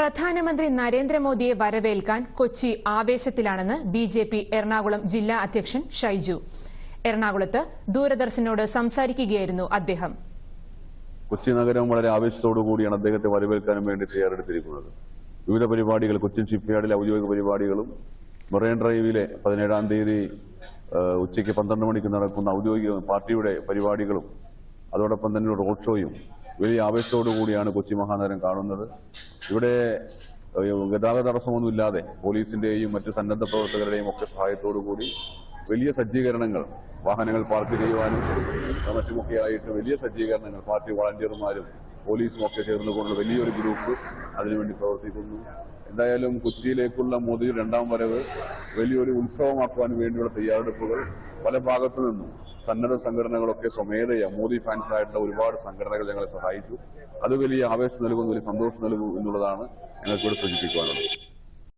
പ്രധാനമന്ത്രി നരേന്ദ്രമോദിയെ വരവേൽക്കാൻ കൊച്ചി ആവേശത്തിലാണെന്ന് ബി ജെ പി എറണാകുളം ജില്ലാ അധ്യക്ഷൻ ഷൈജു. എറണാകുളത്ത് ദൂരദർശനോട് സംസാരിക്കുകയായിരുന്നു അദ്ദേഹം. കൊച്ചി നഗരം വളരെ ആവേശത്തോടു കൂടിയാണ് അദ്ദേഹത്തെ വരവേൽക്കാനും വേണ്ടി തയ്യാറെടുത്തിരിക്കുന്നത്. വിവിധ പരിപാടികൾ കൊച്ചിൻ ഷിപ്പ്യാർഡിലെ ഔദ്യോഗിക പരിപാടികളും മെറൈൻ ഡ്രൈവിലെ പതിനേഴാം തീയതി ഉച്ചയ്ക്ക് പന്ത്രണ്ട് മണിക്ക് നടക്കുന്ന ഔദ്യോഗിക പാർട്ടിയുടെ പരിപാടികളും അതോടൊപ്പം തന്നെ റോഡ് ഷോയും വലിയ ആവേശത്തോടു കൂടിയാണ് കൊച്ചി മഹാനഗരം കാണുന്നത്. ഇവിടെ ഗതാഗത തടസ്സമൊന്നുമില്ലാതെ പോലീസിന്റെയും മറ്റ് സന്നദ്ധ പ്രവർത്തകരുടെയും ഒക്കെ സഹായത്തോടു കൂടി വലിയ സജ്ജീകരണങ്ങൾ വാഹനങ്ങൾ പാർക്ക് ചെയ്യുവാനും മറ്റുമൊക്കെ ആയിട്ട് വലിയ സജ്ജീകരണങ്ങൾ പാർട്ടി വളണ്ടിയർമാരും പോലീസും ഒക്കെ ചേർന്നുകൊണ്ടുള്ള വലിയൊരു ഗ്രൂപ്പ് അതിനുവേണ്ടി പ്രവർത്തിക്കുന്നു. എന്തായാലും കൊച്ചിയിലേക്കുള്ള മോദിയുടെ രണ്ടാം വരവ് വലിയൊരു ഉത്സവമാക്കുവാൻ വേണ്ടിയുള്ള തയ്യാറെടുപ്പുകൾ പല ഭാഗത്തു നിന്നും സന്നദ്ധ സംഘടനകളൊക്കെ സ്വമേധയ മോദി ഫാൻസ് ആയിട്ടുള്ള ഒരുപാട് സംഘടനകൾ ഞങ്ങളെ സഹായിച്ചു. അത് വലിയ ആവേശം നൽകുന്നു വലിയ സന്തോഷം നൽകുന്നു എന്നുള്ളതാണ് ഞങ്ങൾക്കിവിടെ സൂചിപ്പിക്കാനുള്ളത്.